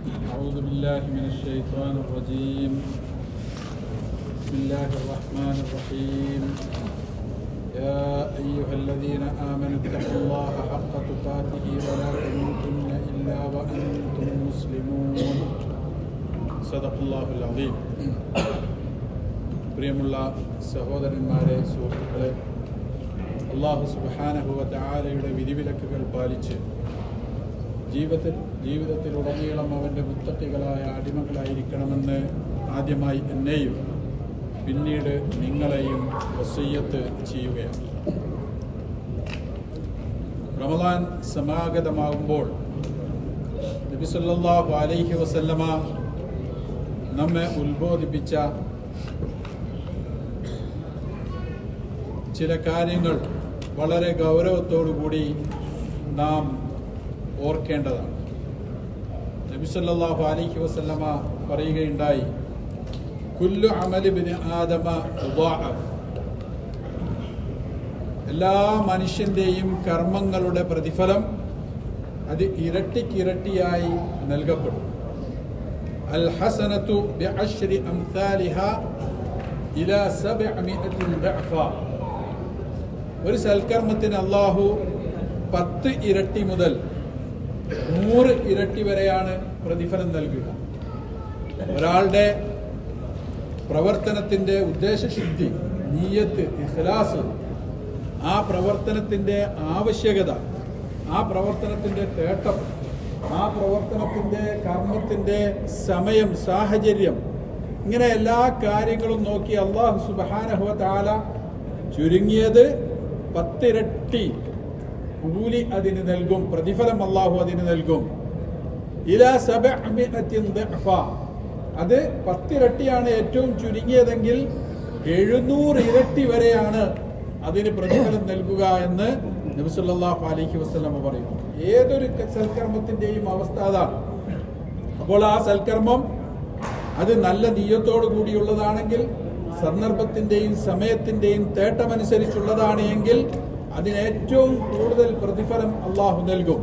أعوذ بالله من الشيطان الرجيم بسم الله الرحمن الرحيم يا أيها الذين آمنوا اتقوا الله حق تقاته ولا تموتن إلا وأنتم مسلمون صدق الله العظيم പ്രിയമുള്ള സഹോദരന്മാരെ സുഹൃത്തുക്കളെ അള്ളാഹു സുബാനഹുവ താലയുടെ വിധിവിലക്കുകൾ പാലിച്ച് ജീവിതത്തിൽ ജീവിതത്തിലുടനീളം അവന്റെ മുത്തട്ടികളായ അടിമകളായിരിക്കണമെന്ന് ആദ്യമായി എന്നെയും പിന്നീട് നിങ്ങളെയും വസയ്യത്ത് ചെയ്യുകയാണ്. റമദാൻ സമാഗതമാകുമ്പോൾ നബിസല്ലാഹു അലൈഹി വസല്ലമ നമ്മെ ഉത്ബോധിപ്പിച്ച ചില കാര്യങ്ങൾ വളരെ ഗൗരവത്തോടു കൂടി നാം ഓർക്കേണ്ടതാണ്. നബിസല്ലാഹു അലൈഹി വസല്ലമ പറയുകയുണ്ടായി കുല്ലു അമലിബിന് ആദമ. എല്ലാ മനുഷ്യന്റെയും കർമ്മങ്ങളുടെ പ്രതിഫലം അത് ഇരട്ടിക്കിരട്ടിയായി നൽകപ്പെടും അൽ ഹസനത്തു ഒരു സൽക്കർമ്മത്തിന് അള്ളാഹു പത്ത് ഇരട്ടി മുതൽ നൂറ് ഇരട്ടി വരെയാണ് പ്രതിഫലം നൽകുക. ഒരാളുടെ പ്രവർത്തനത്തിന്റെ ഉദ്ദേശശുദ്ധി നീയത്ത് ഇഖ്ലാസ് ആ പ്രവർത്തനത്തിന്റെ ആവശ്യകത ആ പ്രവർത്തനത്തിന്റെ തേട്ടം ആ പ്രവർത്തനത്തിന്റെ കർമ്മത്തിന്റെ സമയം സാഹചര്യം ഇങ്ങനെ എല്ലാ കാര്യങ്ങളും നോക്കി അള്ളാഹു സുബാനഹുവ താല ചുരുങ്ങിയത് പത്തിരട്ടി കൂലി അതിന് നൽകും പ്രതിഫലം അള്ളാഹു അതിന് നൽകും. ഇല ദഅഫ. അത് പത്തിരട്ടിയാണ് ഏറ്റവും ചുരുങ്ങിയതെങ്കിൽ എഴുന്നൂറ് ഇരട്ടി വരെയാണ് അതിന് പ്രതിഫലം നൽകുക എന്ന് നബിസുല്ലാഹു അലൈഹി വസ്ലമ പറയുന്നു. ഏതൊരു സൽക്കർമ്മത്തിന്റെയും അവസ്ഥ അതാണ്. അപ്പോൾ ആ സൽക്കർമ്മം അത് നല്ല നീയത്തോടു കൂടിയുള്ളതാണെങ്കിൽ സന്ദർഭത്തിന്റെയും സമയത്തിന്റെയും തേട്ടമനുസരിച്ചുള്ളതാണ് എങ്കിൽ അതിന് ഏറ്റവും കൂടുതൽ പ്രതിഫലം അള്ളാഹു നൽകും.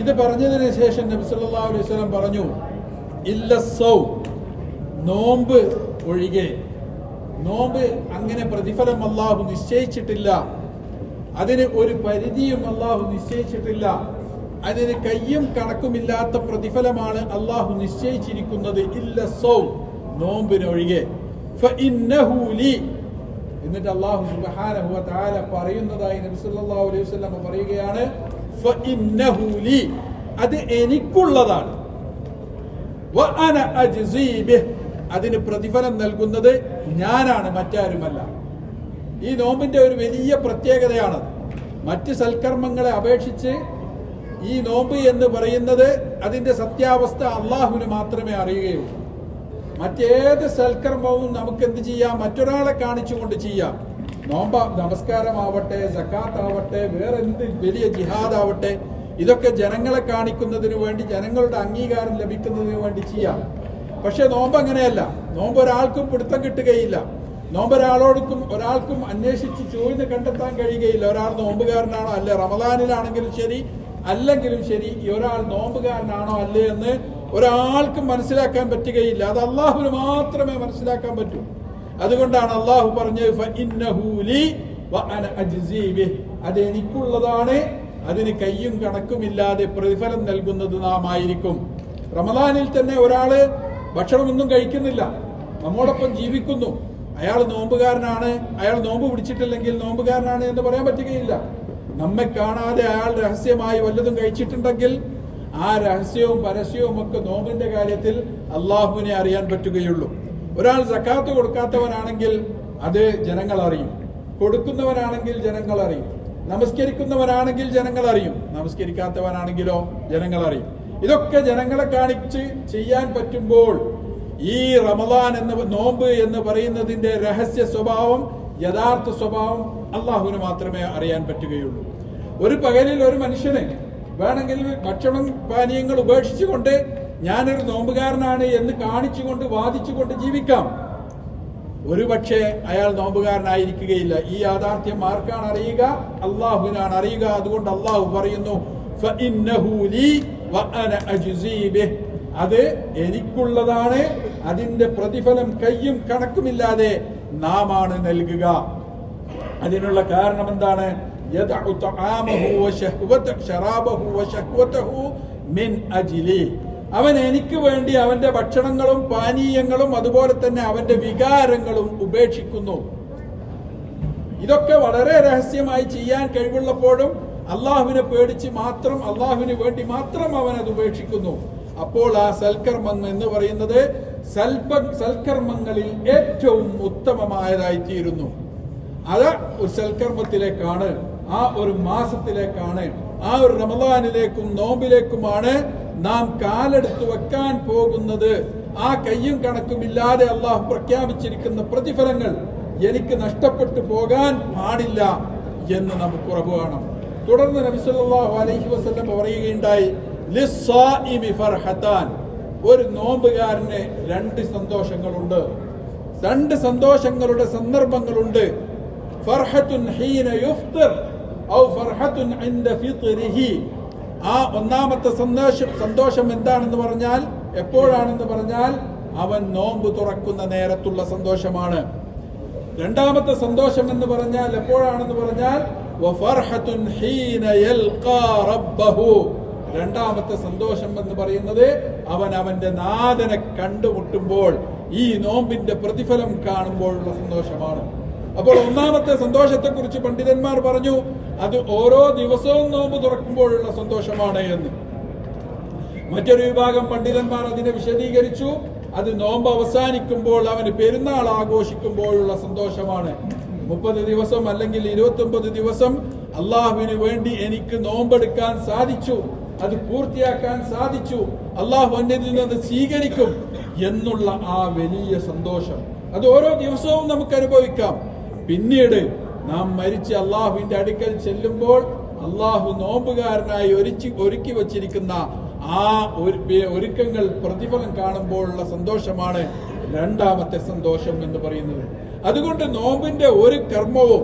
ഇത് പറഞ്ഞതിന് ശേഷം നബി സല്ലല്ലാഹു അലൈഹി പറഞ്ഞു ഇല്ല സൗ നോമ്പ് ഒഴികെ. നോമ്പ് അങ്ങനെ പ്രതിഫലം അള്ളാഹു നിശ്ചയിച്ചിട്ടില്ല. അതിന് ഒരു പരിധിയും അള്ളാഹു നിശ്ചയിച്ചിട്ടില്ല. അതിന് കയ്യും കണക്കുമില്ലാത്ത പ്രതിഫലമാണ് അള്ളാഹു നിശ്ചയിച്ചിരിക്കുന്നത്. ഇല്ല സൗ നോമ്പിനൊഴികെ. എന്നിട്ട് അള്ളാഹു സുബ്ഹാനഹു താല പറയുന്നതായി നബി സല്ലല്ലാഹു അലൈഹി വസല്ലം പറയുകയാണ് അത് എനിക്കുള്ളതാണ്. അതിന് പ്രതിഫലം നൽകുന്നത് ഞാനാണ് മറ്റാരുമല്ല. ഈ നോമ്പിന്റെ ഒരു വലിയ പ്രത്യേകതയാണത് മറ്റ് സൽക്കർമ്മങ്ങളെ അപേക്ഷിച്ച് ഈ നോമ്പ് എന്ന് പറയുന്നത് അതിന്റെ സത്യാവസ്ഥ അള്ളാഹുവിന് മാത്രമേ അറിയുകയുള്ളൂ. മറ്റേത് സൽക്കർമ്മവും നമുക്ക് എന്ത് ചെയ്യാം? മറ്റൊരാളെ കാണിച്ചുകൊണ്ട് ചെയ്യാം. നോമ്പ നമസ്കാരമാവട്ടെ സക്കാത്താവട്ടെ വേറെ എന്ത് വലിയ ജിഹാദ് ജിഹാദാവട്ടെ ഇതൊക്കെ ജനങ്ങളെ കാണിക്കുന്നതിന് വേണ്ടി ജനങ്ങളുടെ അംഗീകാരം ലഭിക്കുന്നതിന് വേണ്ടി ചെയ്യാം. പക്ഷെ നോമ്പ് അങ്ങനെയല്ല. നോമ്പ് ഒരാൾക്കും പിടുത്തം കിട്ടുകയില്ല. നോമ്പ് ഒരാളോടും ഒരാൾക്കും അന്വേഷിച്ച് ചോദിച്ച് കണ്ടെത്താൻ കഴിയുകയില്ല. ഒരാൾ നോമ്പുകാരനാണോ? അല്ലെ റമദാനിലാണെങ്കിലും ശരി. അല്ലെങ്കിലും ശരി ഒരാൾ നോമ്പുകാരനാണോ അല്ലേ എന്ന് ഒരാൾക്കും മനസ്സിലാക്കാൻ പറ്റുകയില്ല. അത് അള്ളാഹുവിന് മാത്രമേ മനസ്സിലാക്കാൻ പറ്റൂ. അതുകൊണ്ടാണ് അള്ളാഹു പറഞ്ഞത്. അത് എനിക്കുള്ളതാണ് അതിന് കയ്യും കണക്കുമില്ലാതെ പ്രതിഫലം നൽകുന്നത് നാം ആയിരിക്കും. റമദാനിൽ തന്നെ ഒരാൾ ഭക്ഷണമൊന്നും കഴിക്കുന്നില്ല. നമ്മോടൊപ്പം ജീവിക്കുന്നു. അയാൾ നോമ്പുകാരനാണ്. അയാൾ നോമ്പ് പിടിച്ചിട്ടില്ലെങ്കിൽ നോമ്പുകാരനാണ് എന്ന് പറയാൻ പറ്റുകയില്ല. നമ്മെ കാണാതെ അയാൾ രഹസ്യമായി വല്ലതും കഴിച്ചിട്ടുണ്ടെങ്കിൽ ആ രഹസ്യവും പരസ്യവും ഒക്കെ നോമ്പിന്റെ കാര്യത്തിൽ അള്ളാഹുവിനെ അറിയാൻ പറ്റുകയുള്ളൂ. ഒരാൾ സക്കാത്ത് കൊടുക്കാത്തവനാണെങ്കിൽ അത് ജനങ്ങൾ അറിയും. കൊടുക്കുന്നവനാണെങ്കിൽ ജനങ്ങൾ അറിയും. നമസ്കരിക്കുന്നവനാണെങ്കിൽ ജനങ്ങൾ അറിയും. നമസ്കരിക്കാത്തവനാണെങ്കിലോ ജനങ്ങൾ അറിയും. ഇതൊക്കെ ജനങ്ങളെ കാണിച്ച് ചെയ്യാൻ പറ്റുമ്പോൾ ഈ റമദാൻ എന്ന് നോമ്പ് എന്ന് പറയുന്നതിന്റെ രഹസ്യ സ്വഭാവം യഥാർത്ഥ സ്വഭാവം അള്ളാഹുവിന് മാത്രമേ അറിയാൻ പറ്റുകയുള്ളൂ. ഒരു പകലിൽ ഒരു മനുഷ്യന് വേണമെങ്കിൽ ഭക്ഷണം പാനീയങ്ങൾ ഉപേക്ഷിച്ചുകൊണ്ട് ഞാനൊരു നോമ്പുകാരനാണ് എന്ന് കാണിച്ചുകൊണ്ട് വാദിച്ചുകൊണ്ട് ജീവിക്കാം. ഒരു പക്ഷേ അയാൾ നോമ്പുകാരനായിരിക്കുകയില്ല. ഈ യാഥാർത്ഥ്യം ആർക്കാണ് അറിയുക? അള്ളാഹുവിനാണ് അറിയുക. അതുകൊണ്ട് അള്ളാഹു പറയുന്നു. അത് എനിക്കുള്ളതാണ് അതിന്റെ പ്രതിഫലം കയ്യും കണക്കുമില്ലാതെ നാം ആണ് നൽകുക. അതിനുള്ള കാരണം എന്താണ്? യദഉ طعامه وشهوته ശറാബഹു وشهوته മിൻ അജ്ലി അവൻ എനിക്ക് വേണ്ടി അവന്റെ ഭക്ഷണങ്ങളും പാനീയങ്ങളും അതുപോലെ തന്നെ അവന്റെ വികാരങ്ങളും ഉപേക്ഷിക്കുന്നു. ഇതൊക്കെ വളരെ രഹസ്യമായി ചെയ്യാൻ കഴിവുള്ളപ്പോഴും അള്ളാഹുവിനെ പേടിച്ച് മാത്രം അള്ളാഹുവിന് വേണ്ടി മാത്രം അവൻ അത് ഉപേക്ഷിക്കുന്നു. അപ്പോൾ ആ സൽക്കർമ്മം എന്ന് പറയുന്നത് സൽപ സൽക്കർമ്മങ്ങളിൽ ഏറ്റവും ഉത്തമമായതായി തീരുന്നു അത് ഒരു സൽക്കർമ്മത്തിലേക്കാണ് ആ ഒരു മാസത്തിലേക്കാണ് ആ ഒരു റമദാനിലേക്കും നോമ്പിലേക്കുമാണ് നാം കാലെടുത്ത് വെക്കാൻ പോകുന്നത്. ആ കയ്യും കണക്കുമില്ലാതെ അള്ളാഹു പ്രഖ്യാപിച്ചിരിക്കുന്ന പ്രതിഫലങ്ങൾ എനിക്ക് നഷ്ടപ്പെട്ടു പോകാൻ പാടില്ല എന്ന് നമുക്ക് ഉറപ്പ് കാണാം തുടർന്ന് നബി സല്ലല്ലാഹു അലൈഹി വസല്ലം പറയുകയുണ്ടായി ഒരു നോമ്പുകാരന് രണ്ട് സന്തോഷങ്ങളുണ്ട്. രണ്ട് സന്തോഷങ്ങളുടെ സന്ദർഭങ്ങളുണ്ട്. ഫർഹത്തുൻ ഹീന യുഫ്തിർ ഔ ഫിത്രിഹി. ആ ഒന്നാമത്തെ സന്തോഷം സന്തോഷം എന്താണെന്ന് പറഞ്ഞാൽ എപ്പോഴാണെന്ന് പറഞ്ഞാൽ അവൻ നോമ്പ് തുറക്കുന്ന നേരത്തുള്ള സന്തോഷമാണ്. രണ്ടാമത്തെ സന്തോഷം എന്ന് പറഞ്ഞാൽ എപ്പോഴാണെന്ന് പറഞ്ഞാൽ രണ്ടാമത്തെ സന്തോഷം എന്ന് പറയുന്നത് അവൻ അവന്റെ നാഥനെ കണ്ടുമുട്ടുമ്പോൾ ഈ നോമ്പിന്റെ പ്രതിഫലം കാണുമ്പോഴുള്ള സന്തോഷമാണ്. അപ്പോൾ ഒന്നാമത്തെ സന്തോഷത്തെക്കുറിച്ച് പണ്ഡിതന്മാർ പറഞ്ഞു അത് ഓരോ ദിവസവും നോമ്പ് തുറക്കുമ്പോഴുള്ള സന്തോഷമാണ് എന്ന്. മറ്റൊരു വിഭാഗം പണ്ഡിതന്മാർ അതിനെ വിശദീകരിച്ചു അത് നോമ്പ് അവസാനിക്കുമ്പോൾ അവന് പെരുന്നാൾ ആഘോഷിക്കുമ്പോഴുള്ള സന്തോഷമാണ്. മുപ്പത് ദിവസം അല്ലെങ്കിൽ ഇരുപത്തി ദിവസം അള്ളാഹുവിന് വേണ്ടി എനിക്ക് നോമ്പെടുക്കാൻ സാധിച്ചു അത് പൂർത്തിയാക്കാൻ സാധിച്ചു അള്ളാഹു എന്നിൽ നിന്ന് സ്വീകരിക്കും എന്നുള്ള ആ വലിയ സന്തോഷം. അത് ഓരോ ദിവസവും നമുക്ക് അനുഭവിക്കാം. പിന്നീട് നാം മരിച്ച് അള്ളാഹുവിന്റെ അടുക്കൽ ചെല്ലുമ്പോൾ അള്ളാഹു നോമ്പുകാരനായി ഒരുക്കി ഒരുക്കി വച്ചിരിക്കുന്ന ആ ഒരുക്കങ്ങൾ പ്രതിഫലം കാണുമ്പോഴുള്ള സന്തോഷമാണ് രണ്ടാമത്തെ സന്തോഷം എന്ന് പറയുന്നത്. അതുകൊണ്ട് നോമ്പിന്റെ ഒരു കർമ്മവും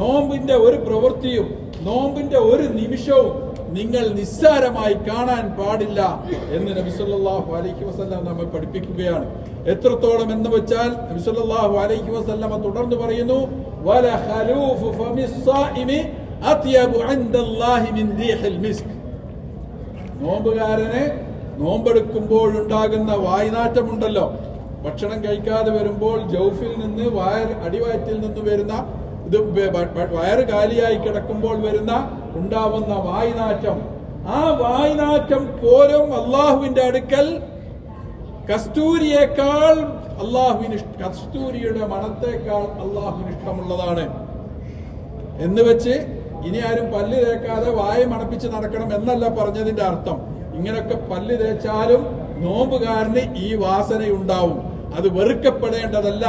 നോമ്പിന്റെ ഒരു പ്രവൃത്തിയും നോമ്പിന്റെ ഒരു നിമിഷവും നിങ്ങൾ നിസ്സാരമായി കാണാൻ പാടില്ല എന്ന് നബിസ്വല്ലാഹു അലൈഹി വസ്ലാം നമ്മെ പഠിപ്പിക്കുകയാണ്. എത്രത്തോളം എന്ന് വെച്ചാൽ നബി സല്ലല്ലാഹു അലൈഹി വസല്ലമ തുടർന്ന് പറയുന്നു വല ഖലൂഫു ഫമിസ്സായിമി മിൻ റീഹിൽ മിസ്ക്. നോമ്പുകാരന് നോമ്പെടുക്കുമ്പോഴുണ്ടാകുന്ന വായ്നാറ്റമുണ്ടല്ലോ. ഭക്ഷണം കഴിക്കാതെ വരുമ്പോൾ ജൗഫിൽ നിന്ന് വയർ അടിവയറ്റിൽ നിന്ന് വരുന്ന ഇത് വയറ് കാലിയായി കിടക്കുമ്പോൾ വരുന്ന ഉണ്ടാവുന്ന വായ്നാറ്റം. ആ വായ്നാറ്റം പോലും അള്ളാഹുവിന്റെ അടുക്കൽ കസ്തൂരിയേക്കാൾ അള്ളാഹുവിന് കസ്തൂരിയുടെ മണത്തേക്കാൾ അള്ളാഹുവിന് ഇഷ്ടമുള്ളതാണ്. എന്ന് വെച്ച് ഇനി ആരും പല്ല് തേക്കാതെ വായ മണപ്പിച്ച് നടക്കണം എന്നല്ല പറഞ്ഞതിന്റെ അർത്ഥം. ഇങ്ങനൊക്കെ പല്ല് തേച്ചാലും നോമ്പുകാരന് ഈ വാസനയുണ്ടാവും. അത് വെറുക്കപ്പെടേണ്ടതല്ല.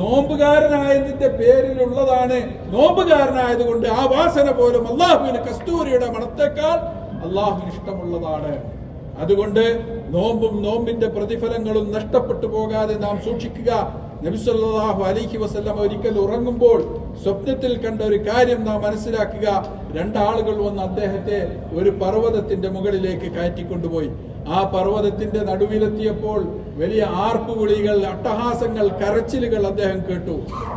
നോമ്പുകാരനായതിന്റെ പേരിലുള്ളതാണ്. നോമ്പുകാരനായതുകൊണ്ട് ആ വാസന പോലും അള്ളാഹുവിന് കസ്തൂരിയുടെ മണത്തേക്കാൾ അള്ളാഹുവിന് ഇഷ്ടമുള്ളതാണ്. അതുകൊണ്ട് നോമ്പും നോമ്പിന്റെ പ്രതിഫലങ്ങളും നഷ്ടപ്പെട്ടു പോകാതെ നാം സൂക്ഷിക്കുക. നബിസല്ലാഹു അലൈഹി വസല്ലം ഒരിക്കൽ ഉറങ്ങുമ്പോൾ സ്വപ്നത്തിൽ കണ്ട ഒരു കാര്യം നാം മനസ്സിലാക്കുക. രണ്ടാളുകൾ വന്ന് അദ്ദേഹത്തെ ഒരു പർവതത്തിന്റെ മുകളിലേക്ക് കയറ്റിക്കൊണ്ടുപോയി. ആ പർവതത്തിന്റെ നടുവിലെത്തിയപ്പോൾ വലിയ ആർപ്പുവിളികൾ അട്ടഹാസങ്ങൾ കരച്ചിലുകൾ അദ്ദേഹം കേട്ടു.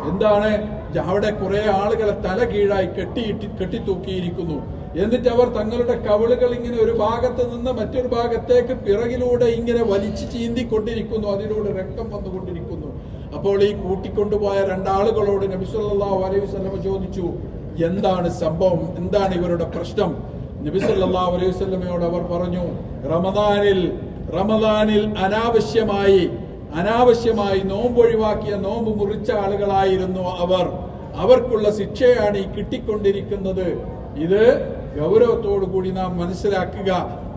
എന്താണ്? അവിടെ കുറെ ആളുകളെ തല കീഴായി കെട്ടി കെട്ടിത്തൂക്കിയിരിക്കുന്നു. എന്നിട്ട് അവർ തങ്ങളുടെ കവിളുകൾ ഇങ്ങനെ ഒരു ഭാഗത്ത് നിന്ന് മറ്റൊരു ഭാഗത്തേക്ക് പിറകിലൂടെ ഇങ്ങനെ വലിച്ചു ചീന്തിക്കൊണ്ടിരിക്കുന്നു. അതിലൂടെ രക്തം വന്നുകൊണ്ടിരിക്കുന്നു. അപ്പോൾ ഈ കൂട്ടിക്കൊണ്ടുപോയ രണ്ടാളുകളോട് നബി സല്ലല്ലാഹു അലൈഹി വസല്ലം ചോദിച്ചു എന്താണ് സംഭവം? എന്താണ് ഇവരുടെ പ്രശ്നം? നബി സല്ലല്ലാഹു അലൈഹി വസല്ലമയോട് അവർ പറഞ്ഞു റമദാനിൽ റമദാനിൽ അനാവശ്യമായി അനാവശ്യമായി നോമ്പ് ഒഴിവാക്കിയ നോമ്പ് മുറിച്ച ആളുകളായിരുന്നു അവർ. അവർക്കുള്ള ശിക്ഷയാണ് ഈ കിട്ടിക്കൊണ്ടിരിക്കുന്നത്. ഇത് ഗൗരവത്തോടു കൂടി നാം മനസ്സിലാക്കുക.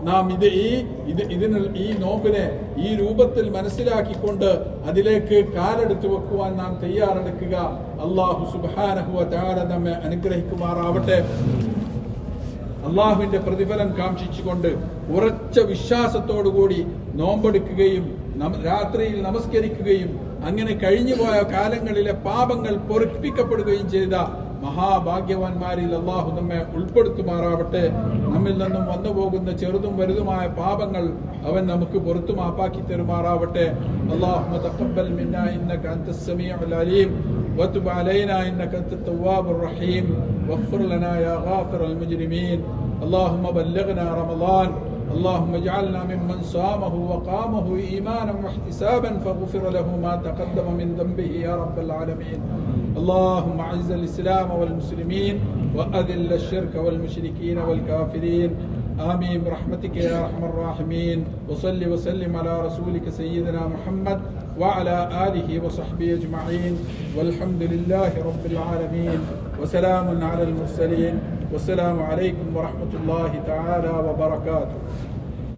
നാം ഇത് ഈ ഇത് ഇതിന് ഈ നോമ്പിനെ ഈ രൂപത്തിൽ മനസ്സിലാക്കിക്കൊണ്ട് അതിലേക്ക് കാലെടുത്തു വെക്കുവാൻ നാം തയ്യാറെടുക്കുക. അള്ളാഹു സുബാനഹുവ താര നമ്മെ അനുഗ്രഹിക്കുമാറാവട്ടെ. അള്ളാഹുവിന്റെ പ്രതിഫലം കാക്ഷിച്ചുകൊണ്ട് ഉറച്ച വിശ്വാസത്തോടുകൂടി നോമ്പെടുക്കുകയും രാത്രിയിൽ നമസ്കരിക്കുകയും അങ്ങനെ കഴിഞ്ഞുപോയ കാലങ്ങളിലെ പാപങ്ങൾ പൊറുപ്പിക്കപ്പെടുകയും ചെയ്ത മഹാഭാഗ്യവാന്മാരിൽ അള്ളാഹു നമ്മെ ഉൾപ്പെടുത്തുമാറാവട്ടെ നമ്മിൽ നിന്നും വന്നു പോകുന്ന ചെറുതും വലുതുമായ പാപങ്ങൾ അവൻ നമുക്ക് പുറത്തു മാപ്പാക്കി തരുമാറാവട്ടെ അള്ളാഹു തഖബ്ബൽ മിന്നാ ഇന്നക അൻത സമീഉൽ അലീം وتب علينا انك انت التواب الرحيم واغفر لنا يا غافر المجرمين اللهم بلغنا رمضان اللهم اجعلنا ممن صامه وقامه إيمانا واحتسابا فغفر له ما تقدم من ذنبه يا رب العالمين. اللهم أعز الإسلام والمسلمين وأذل الشرك والمشركين والكافرين. آمين. برحمتك يا أرحم الراحمين. وصل وسلم على رسولك سيدنا محمد وعلى آله وصحبه أجمعين. والحمد لله رب العالمين. وسلام على المرسلين. والسلام عليكم ورحمة الله تعالى وبركاته.